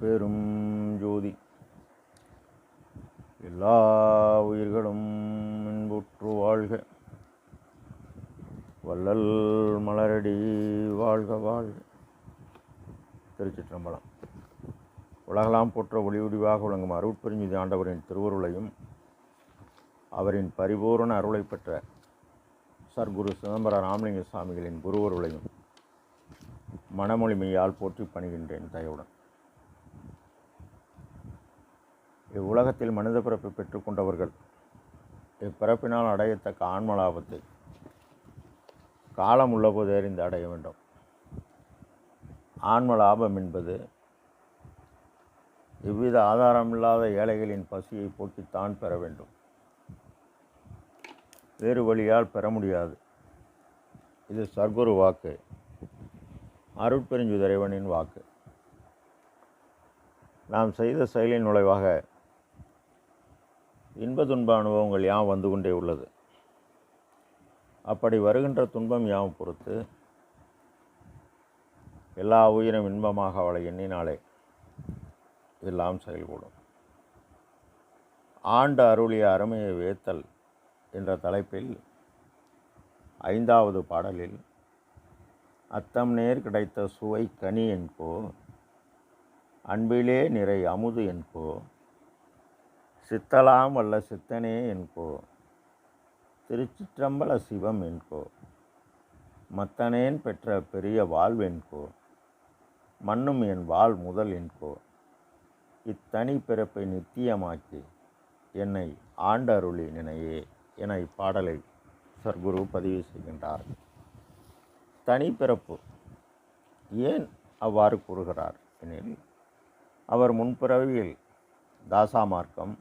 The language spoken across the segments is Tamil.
பெரும் ஜோதி. எல்லா உயிர்களும் இன்புற்று வாழ்க. வள்ளல் மலரடி வாழ்க வாழ்க. திருச்சிற்றம்பலம். உலகலாம் போற்ற ஒளிவடிவாக விளங்கும் அருட்பெருஞ்சுதி ஆண்டவரின் திருவருளையும் அவரின் பரிபூரண அருளை பெற்ற சர்க்குரு சிதம்பர ராமலிங்க சுவாமிகளின் குருவருளையும் மனமொழிமையால் போற்றி பணிகின்றேன் தயவுடன். இவ்வுலகத்தில் மனித பிறப்பை பெற்றுக்கொண்டவர்கள் இப்பிறப்பினால் அடையத்தக்க ஆன்ம லாபத்தை காலம் உள்ளபோது அறிந்து அடைய வேண்டும். ஆன்ம லாபம் என்பது எவ்வித ஆதாரமில்லாத ஏழைகளின் பசியை போக்கித்தான் பெற வேண்டும். வேறு வழியால் பெற முடியாது. இது சர்க்குரு வாக்கு அருட்பெருஞ்சுதிரைவனின் வாக்கு. நாம் செய்த செயலின் நுழைவாக இன்ப துன்ப அனுபவங்கள் யாம் வந்து கொண்டே உள்ளது. அப்படி வருகின்ற துன்பம் யாம் பொறுத்து எல்லா உயிரும் இன்பமாக அவளை எண்ணினாலே எல்லாம் செயல்கூடும் ஆண்டு அருளிய அருமையை வேத்தல் என்ற தலைப்பில் ஐந்தாவது பாடலில் அத்தம் நேர் கிடைத்த சுவை கனி என்கோ அன்பிலே நிறை அமுது என்கோ சித்தலாம் வல்ல சித்தனே என்கோ திருச்சிற்றம்பல சிவம் என்கோ மத்தனேன் பெற்ற பெரிய வாழ்வென்கோ மண்ணும் என் வாழ் முதல் என்கோ இத்தனி பிறப்பை நித்தியமாக்கி என்னை ஆண்டருளி நினையே என இப்பாடலை சர்க்குரு பதிவு செய்கின்றார். தனிப்பிறப்பு ஏன் அவ்வாறு கூறுகிறார் எனில் அவர் முன்பிறவியில் தாசா மார்க்கம்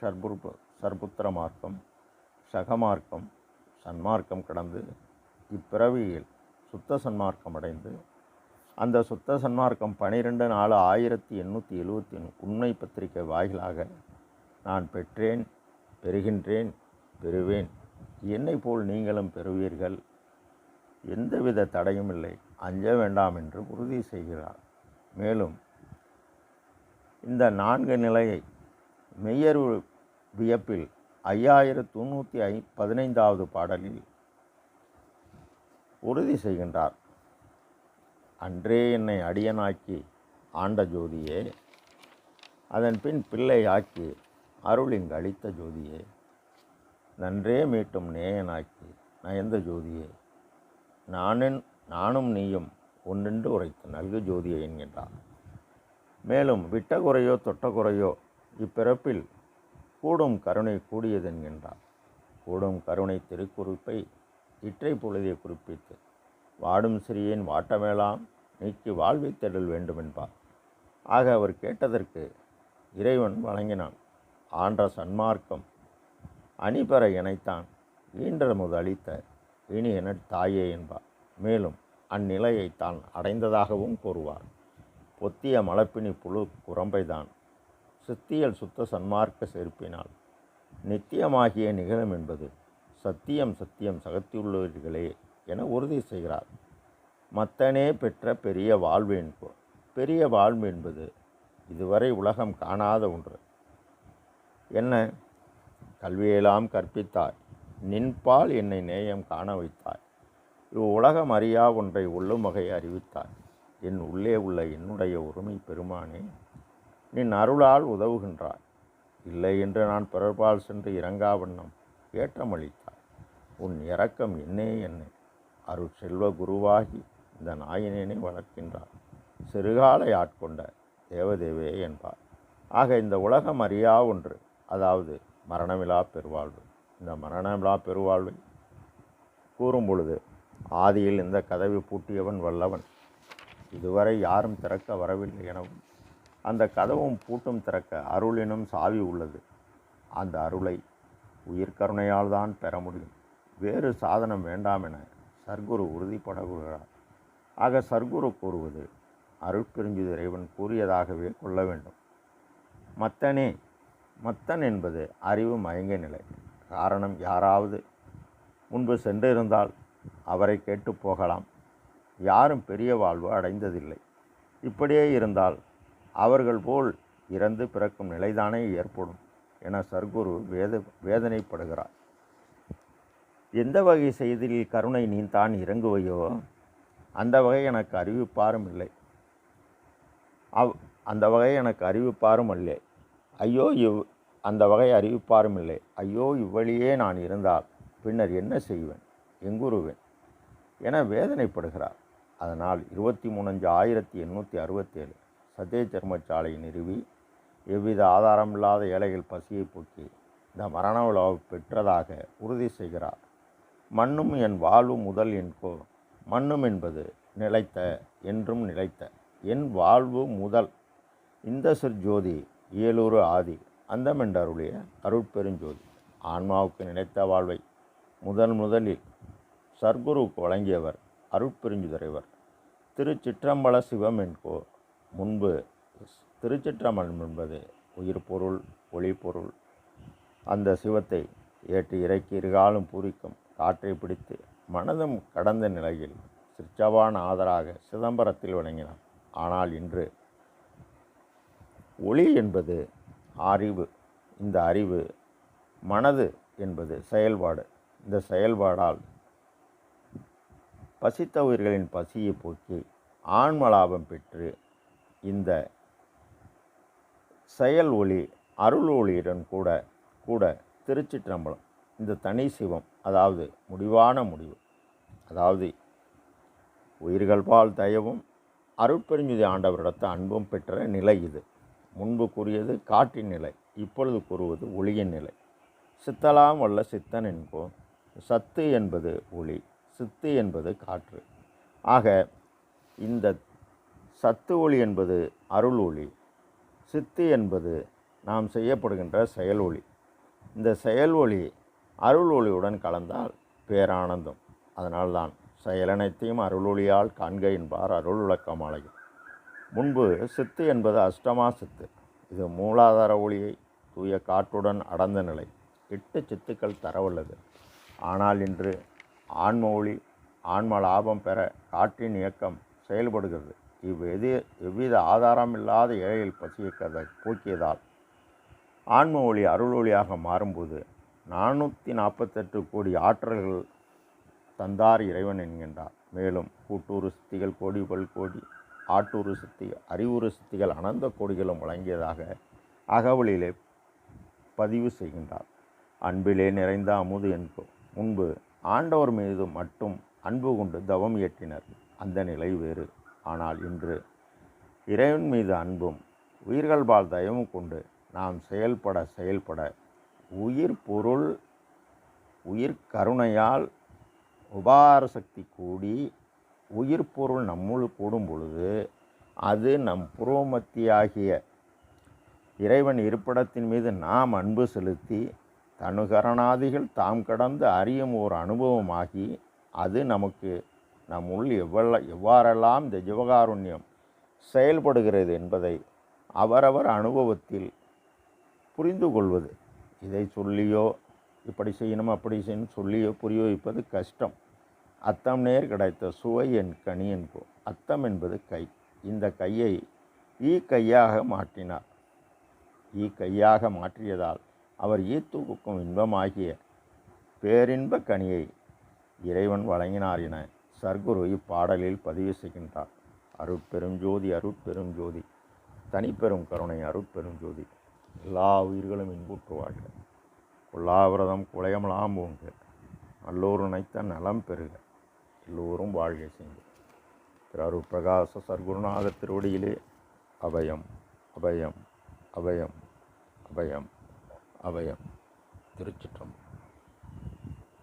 சர்புர் சர்புத்திர மார்க்கம் சகமார்க்கம் சன்மார்க்கம் கடந்து இப்பிறவியில் சுத்த சன்மார்க்கம் அடைந்து அந்த சுத்த சன்மார்க்கம் பனிரெண்டு நாலு ஆயிரத்தி எண்ணூற்றி எழுவத்தி உண்மை பத்திரிகை வாயிலாக நான் பெற்றேன் பெறுகின்றேன் பெறுவேன். என்னை போல் நீங்களும் பெறுவீர்கள். எந்தவித தடையும் இல்லை. அஞ்ச வேண்டாம் என்று உறுதி செய்கிறார். மேலும் இந்த நான்கு நிலையை மெய்யரு வியப்பில் ஐயாயிரத்து தொண்ணூற்றி ஐ பதினைந்தாவது பாடலில் உறுதி செய்கின்றார். அன்றே என்னை அடியனாக்கி ஆண்ட ஜோதியே அதன் பின் பிள்ளை ஆக்கி அருளிங்கு அளித்த ஜோதியே நன்றே மீட்டும் நேயனாக்கி நயந்த ஜோதியே நானின் நானும் நீயும் ஒன்றென்று உரைத்து நல்கு ஜோதியை என்கின்றார். மேலும் விட்ட குறையோ தொட்ட குறையோ இப்பிறப்பில் கூடும் கருணை கூடியதென்கின்றார் கூடும் கருணை திருக்குறிப்பை இற்றை பொழுதை குறிப்பித்து வாடும் சிறியேன் வாட்டமேலாம் நீக்கி வாழ்வைத்தெடல் வேண்டுமென்பார் ஆக அவர் கேட்டதற்கு இறைவன் வழங்கினான் ஆன்ற சன்மார்க்கம் அணிபெற இணைத்தான் ஈன்ற முதலித்த இனி என தாயே என்பார் மேலும் அந்நிலையை தான் அடைந்ததாகவும் கூறுவார் பொத்திய மலப்பினி புழு குரம்பைதான் சித்தியல் சுத்த சன்மார்க்க செருப்பினால். நித்தியமாகிய நிகழும் என்பது சத்தியம் சத்தியம் சகத்தியுள்ளவர்களே என உறுதி செய்கிறார். மத்தனே பெற்ற பெரிய வாழ்வு என்போ பெரிய வாழ்வு என்பது இதுவரை உலகம் காணாத ஒன்று. என்ன? கல்வியெல்லாம் கற்பித்தாய். நின்பால் என்னை நேயம் காண வைத்தாய். இவ்வுலகம் அறியா ஒன்றை உள்ளும் வகை அறிவித்தாய். என் உள்ளே உள்ள என்னுடைய உரிமை பெருமானே நின் அருளால் உதவுகின்றாய். இல்லை என்று நான் பிறர்பால் சென்று இறங்காவண்ணம் ஏற்றமளித்தாய். உன் இரக்கம் என்னே என்னை. அருள் செல்வ குருவாகி இந்த நாயினேனை வளர்க்கின்றார் சிறுகாலை ஆட்கொண்ட தேவதேவே என்பார். ஆக இந்த உலகம் அறியா ஒன்று அதாவது மரணமிலா பெருவாழ்வு. இந்த மரணமிலா பெருவாழ்வை கூறும் பொழுது ஆதியில் இந்த கதவை பூட்டியவன் வல்லவன். இதுவரை யாரும் திறக்க வரவில்லை எனவும் அந்த கதவும் பூட்டும் திறக்க அருளினும் சாவி உள்ளது. அந்த அருளை உயிர்கருணையால் தான் பெற முடியும். வேறு சாதனம் வேண்டாம் என சர்க்குரு உறுதிப்படகுகிறார் ஆக சர்க்குரு கூறுவது அருட்பெருஞ்சுது இறைவன் கூறியதாகவே கொள்ள வேண்டும். மத்தனே மத்தன் என்பது அறிவு மயங்க நிலை. காரணம் யாராவது முன்பு சென்றிருந்தால் அவரை கேட்டு போகலாம். யாரும் பெரிய வாழ்வு அடைந்ததில்லை. இப்படியே இருந்தால் அவர்கள் போல் இறந்து பிறக்கும் நிலைதானே ஏற்படும் என சர்க்குரு வேத வேதனைப்படுகிறார். எந்த வகை செய்தியில் கருணை நீ தான் இறங்குவையோ அந்த வகை எனக்கு அறிவிப்பாரும் இல்லை. அவ் அந்த வகை எனக்கு அறிவிப்பாரும் இல்லை ஐயோ இவ் அந்த வகை அறிவிப்பாரும் இல்லை. ஐயோ இவ்வழியே நான் இருந்தால் பின்னர் என்ன செய்வேன்? எங்குருவேன்? என வேதனைப்படுகிறார். அதனால் இருபத்தி மூணஞ்சு ஆயிரத்தி எண்ணூற்றி அறுபத்தேழு சத்திய தர்மசாலை நிறுவி எவ்வித ஆதாரமில்லாத ஏழைகள் பசியை போக்கி இந்த மரண விழாவை பெற்றதாக உறுதி செய்கிறார். மண்ணும் என் வாழ்வு முதல் என்கோ. மண்ணும் என்பது நிலைத்த என்றும் நிலைத்த. என் வாழ்வு முதல். இந்த சிற்ஜோதி இயலூறு ஆதி அந்தமென்றருளிய அருட்பெருஞ்சோதி ஆன்மாவுக்கு நிலைத்த வாழ்வை முதன் முதலில் சர்க்குருவுக்கு வழங்கியவர் அருட்பெருஞ்சுதரைவர் திருச்சிற்றம்பல சிவம் என்கோ. முன்பு திருச்சிற்றம்பலம் என்பது உயிர் பொருள் ஒளி பொருள். அந்த சிவத்தை ஏற்றி இறக்கி இருகாலும் பூரிக்கும் காற்றை பிடித்து மனதும் கடந்த நிலையில் சிற்சவான ஆதராக சிதம்பரத்தில் வணங்கினார் ஆனால் இன்று ஒளி என்பது அறிவு. இந்த அறிவு மனது என்பது செயல்பாடு. இந்த செயல்பாடால் பசித்த உயிர்களின் பசியை போக்கி ஆன்மலாபம் பெற்று இந்த செயல் ஒளி அருள் ஒளியுடன் கூட கூட திருச்சிற்றம்பலம் இந்த தனி சிவம் அதாவது முடிவான முடிவு. அதாவது உயிர்கள் பால் தயவும் அருட்பெருஞ்சுதி ஆண்டவரிடத்த அன்பும் பெற்ற நிலை இது. முன்பு கூறியது காற்றின் நிலை இப்பொழுது கூறுவது ஒளியின் நிலை. சித்தலாம் வல்ல சித்தன் என்போம். சத்து என்பது ஒளி சித்து என்பது காற்று. ஆக இந்த சத்து ஒளி என்பது அருள் ஒளி சித்து என்பது நாம் செய்யப்படுகின்ற செயல் ஒளி. இந்த செயல் ஒளி அருள் ஒளியுடன் கலந்தால் பேரானந்தம். அதனால்தான் செயலனைத்தையும் அருள் ஒளியால் காண்க என்பார் அருள் விளக்கமாலையும் முன்பு சித்து என்பது அஷ்டமா சித்து. இது மூலாதார ஒளியை தூய காற்றுடன் அடர்ந்த நிலை. எட்டு சித்துக்கள் தரவுள்ளது. ஆனால் இன்று ஆன்ம ஒளி ஆன்ம லாபம் பெற காற்றின் இயக்கம் செயல்படுகிறது. இவ்வெது எவ்வித ஆதாரம் இல்லாத ஏழையில் பசியை கதை போக்கியதால் ஆன்ம ஒளி அருள் ஒளியாக மாறும்போது நானூற்றி நாற்பத்தெட்டு கோடி ஆற்றல்கள் தந்தார் இறைவன் என்கின்றார். மேலும் கூட்டூறு சித்திகள் கோடி பல் கோடி ஆட்டூறு சித்தி அறிவுறு சித்திகள் அனந்த கோடிகளும் வழங்கியதாக அகவலிலே பதிவு செய்கின்றார். அன்பிலே நிறைந்த அமுது என்போ முன்பு ஆண்டவர் மீது மட்டும் அன்பு கொண்டு தவம் இயற்றினர். அந்த நிலை வேறு. ஆனால் இன்று இறைவன் மீது அன்பும் உயிர்கள் பால் தயவும் கொண்டு நாம் செயல்பட செயல்பட உயிர் பொருள் உயிர் கருணையால் உபார சக்தி கூடி உயிர் பொருள் நம்முள் கூடும் பொழுது அது நம் புரோமத்தியாகிய இறைவன் இருப்பிடத்தின் மீது நாம் அன்பு செலுத்தி தனுகரணாதிகள் தாம் கடந்து அறியும் ஓர் அனுபவமாகி அது நமக்கு நம் உள் எவ்வள எவ்வாறெல்லாம் இந்த ஜீவகாருண்யம் செயல்படுகிறது என்பதை அவரவர் அனுபவத்தில் புரிந்து கொள்வது. இதை சொல்லியோ இப்படி செய்யணும் அப்படி செய்யணும் சொல்லியோ புரிய வைப்பது கஷ்டம். அத்தம் நேர் கிடைத்த சுவை என் கனி என்போ அத்தம் என்பது கை. இந்த கையை ஈ கையாக மாற்றினார். ஈ கையாக மாற்றியதால் அவர் ஈத்தூக்கும் இன்பமாகிய பேரின்ப கனியை இறைவன் வழங்கினார் என சர்க்குரு இப்பாடலில் பதிவு செய்கின்றார். அருட்பெரும் ஜோதி அருட்பெரும் ஜோதி. தனிப்பெரும் கருணை அருட்பெரும் ஜோதி. எல்லா உயிர்களும் இன்புற்று வாழ்க. கொல்லாவிரதம் குலையமலாம் போங்க. நல்லோர் நினைத்த நலம் பெறுக. எல்லோரும் வாழ்க செய்து திரு அருள் பிரகாச சர்க்குருநாத திருவடியிலே அபயம் அபயம் அபயம் அபயம் அபயம். திருச்சிற்றம்பலம்.